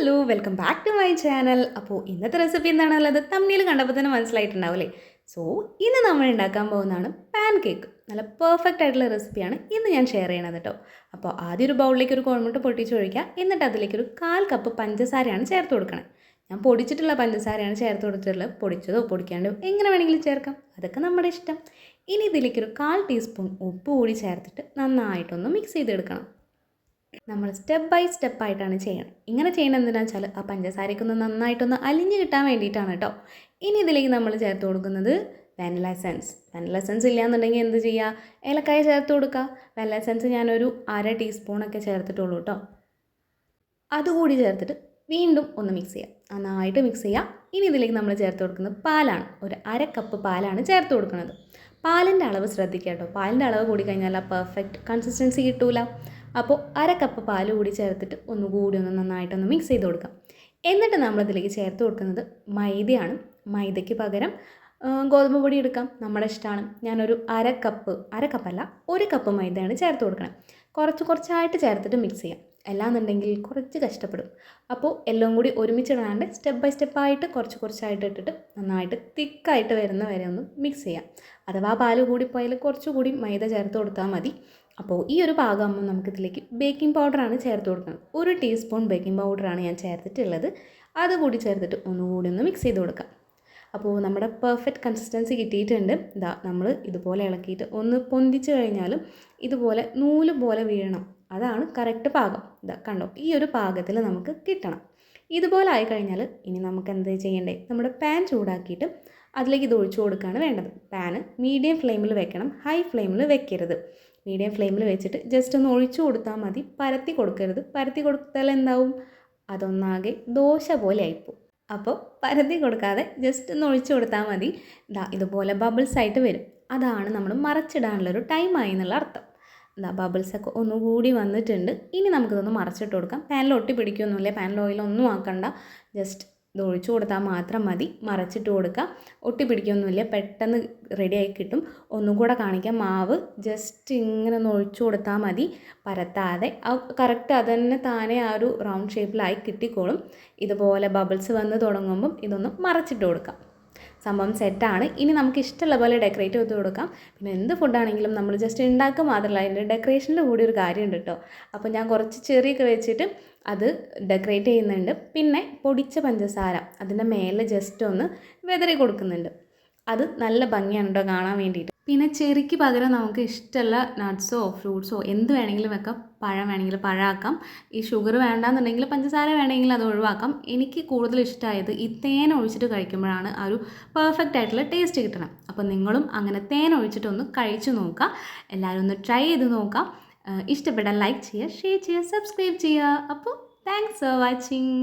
Hello welcome back to my channel. അപ്പോൾ ഇന്നത്തെ recipe എന്താണുള്ളത്? തമ്മിൽ കണ്ടപ്പോൾ തന്നെ മനസ്സിലായിട്ടുണ്ടാവില്ലേ സോ ഇന്ന് നമ്മൾ ഉണ്ടാക്കാൻ പോകുന്നതാണ് പാൻ കേക്ക് നല്ല പെർഫെക്റ്റ് ആയിട്ടുള്ള റെസിപ്പിയാണ് ഇന്ന് ഞാൻ ഷെയർ ചെയ്യണത് കേട്ടോ അപ്പോൾ ആദ്യം ഒരു ബൗളിലേക്ക് ഒരു കോഴിമുട്ട പൊട്ടിച്ച് ഒഴിക്കുക. എന്നിട്ട് അതിലേക്ക് ഒരു കാൽ കപ്പ് പഞ്ചസാരയാണ് ചേർത്ത് കൊടുക്കണത് ഞാൻ പൊടിച്ചിട്ടുള്ള പഞ്ചസാരയാണ് ചേർത്ത് കൊടുത്തിട്ടുള്ളത്. പൊടിച്ചതോ പൊടിക്കാണ്ടോ എങ്ങനെ വേണമെങ്കിലും ചേർക്കാം. അതൊക്കെ നമ്മുടെ ഇഷ്ടം. ഇനി ഇതിലേക്ക് ഒരു കാൽ ടീസ്പൂൺ ഉപ്പ് കൂടി ചേർത്തിട്ട് നന്നായിട്ടൊന്ന് മിക്സ് ചെയ്തെടുക്കണം. നമ്മൾ സ്റ്റെപ്പ് ബൈ സ്റ്റെപ്പ് ആയിട്ടാണ് ചെയ്യണം. ഇങ്ങനെ ചെയ്യണം എന്തിനാണെന്ന് വെച്ചാൽ ആ പഞ്ചസാരയ്ക്കൊന്ന് നന്നായിട്ടൊന്ന് അലിഞ്ഞ് കിട്ടാൻ വേണ്ടിയിട്ടാണ് കേട്ടോ ഇനി ഇതിലേക്ക് നമ്മൾ ചേർത്ത് കൊടുക്കുന്നത് വാനില എസൻസ് വാനില എസൻസ് ഇല്ലയെന്നുണ്ടെങ്കിൽ എന്ത് ചെയ്യുക ഏലക്കായ ചേർത്ത് കൊടുക്കുക വാനില എസൻസ് ഞാനൊരു അര ടീസ്പൂണൊക്കെ ചേർത്തിട്ടുള്ളൂ കേട്ടോ അതുകൂടി ചേർത്തിട്ട് വീണ്ടും ഒന്ന് മിക്സ് ചെയ്യാം. നന്നായിട്ട് മിക്സ് ചെയ്യുക ഇനി ഇതിലേക്ക് നമ്മൾ ചേർത്ത് കൊടുക്കുന്നത് പാലാണ്. ഒരു അര കപ്പ് പാലാണ് ചേർത്ത് കൊടുക്കുന്നത്. പാലിന്റെ അളവ് ശ്രദ്ധിക്കുക കേട്ടോ പാലിന്റെ അളവ് കൂടി കഴിഞ്ഞാൽ ആ പെർഫെക്റ്റ് കൺസിസ്റ്റൻസി കിട്ടൂല. അപ്പോൾ അര കപ്പ് പാൽ കൂടി ചേർത്തിട്ട് ഒന്നുകൂടി ഒന്ന് നന്നായിട്ടൊന്ന് മിക്സ് ചെയ്ത് കൊടുക്കാം. എന്നിട്ട് നമ്മളിതിലേക്ക് ചേർത്ത് കൊടുക്കുന്നത് മൈദയാണ്. മൈദയ്ക്ക് പകരം ഗോതമ്പ് പൊടി എടുക്കാം. നമ്മുടെ ഇഷ്ടമാണ്. ഞാനൊരു അര കപ്പ് അര കപ്പല്ല ഒരു കപ്പ് മൈദയാണ് ചേർത്ത് കൊടുക്കണം. കുറച്ച് കുറച്ചായിട്ട് ചേർത്തിട്ട് മിക്സ് ചെയ്യാം. അല്ലാന്നുണ്ടെങ്കിൽ കുറച്ച് കഷ്ടപ്പെടും. അപ്പോൾ എല്ലാം കൂടി ഒരുമിച്ചിടാണ്ട് സ്റ്റെപ്പ് ബൈ സ്റ്റെപ്പായിട്ട് കുറച്ച് കുറച്ചായിട്ട് ഇട്ടിട്ട് നന്നായിട്ട് തിക്കായിട്ട് വരുന്ന വരെ ഒന്ന് മിക്സ് ചെയ്യാം. അഥവാ പാൽ കൂടിപ്പോയാൽ കുറച്ചുകൂടി മൈദ ചേർത്ത് കൊടുത്താൽ മതി. അപ്പോൾ ഈ ഒരു പാകമാകുമ്പോൾ നമുക്കിതിലേക്ക് ബേക്കിംഗ് പൗഡറാണ് ചേർത്ത് കൊടുക്കുന്നത്. ഒരു ടീസ്പൂൺ ബേക്കിംഗ് പൗഡറാണ് ഞാൻ ചേർത്തിട്ടുള്ളത്. അതുകൂടി ചേർത്തിട്ട് ഒന്നുകൂടി ഒന്ന് മിക്സ് ചെയ്ത് കൊടുക്കാം. അപ്പോൾ നമ്മുടെ പെർഫെക്റ്റ് കൺസിസ്റ്റൻസി കിട്ടിയിട്ടുണ്ട്. ഇതാ നമ്മൾ ഇതുപോലെ ഇളക്കിയിട്ട് ഒന്ന് പൊന്തിച്ച് കഴിഞ്ഞാലും ഇതുപോലെ നൂൽ പോലെ വീഴണം. അതാണ് കറക്റ്റ് പാകം. ഇതാ കണ്ടോ ഈ ഒരു പാകത്തിൽ നമുക്ക് കിട്ടണം. ഇതുപോലെ ആയിക്കഴിഞ്ഞാൽ ഇനി നമുക്ക് എന്ത് ചെയ്യണ്ടേ? നമ്മുടെ പാൻ ചൂടാക്കിയിട്ട് അതിലേക്ക് ഇത് ഒഴിച്ചു കൊടുക്കുകയാണ് വേണ്ടത്. പാന് മീഡിയം ഫ്ലെയിമിൽ വെക്കണം ഹൈ ഫ്ലെയിമിൽ വെക്കരുത്. മീഡിയം ഫ്ലെയിമിൽ വെച്ചിട്ട് ജസ്റ്റ് ഒന്ന് ഒഴിച്ചു കൊടുത്താൽ മതി. പരത്തി കൊടുക്കരുത്. പരത്തി കൊടുത്താൽ എന്താവും? അതൊന്നാകെ ദോശ പോലെ ആയിപ്പോൾ അപ്പോൾ പരത്തി കൊടുക്കാതെ ജസ്റ്റ് ഒന്ന് ഒഴിച്ചു കൊടുത്താൽ മതി. ഇതാ ഇതുപോലെ ബബിൾസ് ആയിട്ട് വരും. അതാണ് നമ്മൾ മറച്ചിടാനുള്ളൊരു ടൈമായി എന്നുള്ള അർത്ഥം. എന്താ ബബിൾസൊക്കെ ഒന്നുകൂടി വന്നിട്ടുണ്ട്. ഇനി നമുക്കിതൊന്ന് മറച്ചിട്ട് കൊടുക്കാം. പാനിൽ ഒട്ടി പിടിക്കുകയൊന്നുമില്ല പാനിൽ ഓയിലൊന്നും ആക്കണ്ട. ജസ്റ്റ് ഇത് ഒഴിച്ചു കൊടുത്താൽ മാത്രം മതി. മറച്ചിട്ട് കൊടുക്കുക ഒട്ടി പിടിക്കൊന്നുമില്ല. പെട്ടെന്ന് റെഡിയായി കിട്ടും. ഒന്നും കൂടെ കാണിക്കാം. മാവ് ജസ്റ്റ് ഇങ്ങനെ ഒന്ന് ഒഴിച്ചു കൊടുത്താൽ മതി. പരത്താതെ. കറക്റ്റ് അത് തന്നെ താനെ ആ ഒരു റൗണ്ട് ഷേപ്പിലായി കിട്ടിക്കോളും. ഇതുപോലെ ബബിൾസ് വന്ന് തുടങ്ങുമ്പം ഇതൊന്ന് മറച്ചിട്ട് കൊടുക്കാം. സംഭവം സെറ്റാണ്. ഇനി നമുക്ക് ഇഷ്ടമുള്ള പോലെ ഡെക്കറേറ്റ് ചെയ്ത് കൊടുക്കാം. പിന്നെ എന്ത് ഫുഡാണെങ്കിലും നമ്മൾ ജസ്റ്റ് ഉണ്ടാക്കുക മാത്രമല്ല അതിന്റെ ഡെക്കറേഷനിൽ കൂടി ഒരു കാര്യമുണ്ട് കേട്ടോ അപ്പോൾ ഞാൻ കുറച്ച് ചെറിയൊക്കെ വെച്ചിട്ട് അത് ഡെക്കറേറ്റ് ചെയ്യുന്നുണ്ട്. പിന്നെ പൊടിച്ച പഞ്ചസാര അതിന്റെ മേലെ ജസ്റ്റ് ഒന്ന് വെതറി കൊടുക്കുന്നുണ്ട്. അത് നല്ല ഭംഗിയാണ് കേട്ടോ കാണാൻ വേണ്ടിയിട്ട്. പിന്നെ ചെറിക്ക് പകരം നമുക്ക് ഇഷ്ടമുള്ള നട്ട്സോ ഫ്രൂട്ട്സോ എന്ത് വേണമെങ്കിലും വെക്കാം. പഴം വേണമെങ്കിൽ പഴമാക്കാം. ഈ ഷുഗർ വേണ്ടാന്നുണ്ടെങ്കിൽ പഞ്ചസാര വേണമെങ്കിൽ അത് ഒഴിവാക്കാം. എനിക്ക് കൂടുതൽ ഇഷ്ടമായത് ഈ തേൻ ഒഴിച്ചിട്ട് കഴിക്കുമ്പോഴാണ് ആ ഒരു പെർഫെക്റ്റ് ആയിട്ടുള്ള ടേസ്റ്റ് കിട്ടണം അപ്പോൾ നിങ്ങളും അങ്ങനെ തേൻ ഒഴിച്ചിട്ടൊന്ന് കഴിച്ചു നോക്കുക. എല്ലാവരും ഒന്ന് ട്രൈ ചെയ്ത് നോക്കാം ഇഷ്ടപ്പെട്ടാൽ ലൈക്ക് ചെയ്യുക ഷെയർ ചെയ്യുക സബ്സ്ക്രൈബ് ചെയ്യുക. അപ്പോൾ താങ്ക്സ് ഫോർ വാച്ചിങ്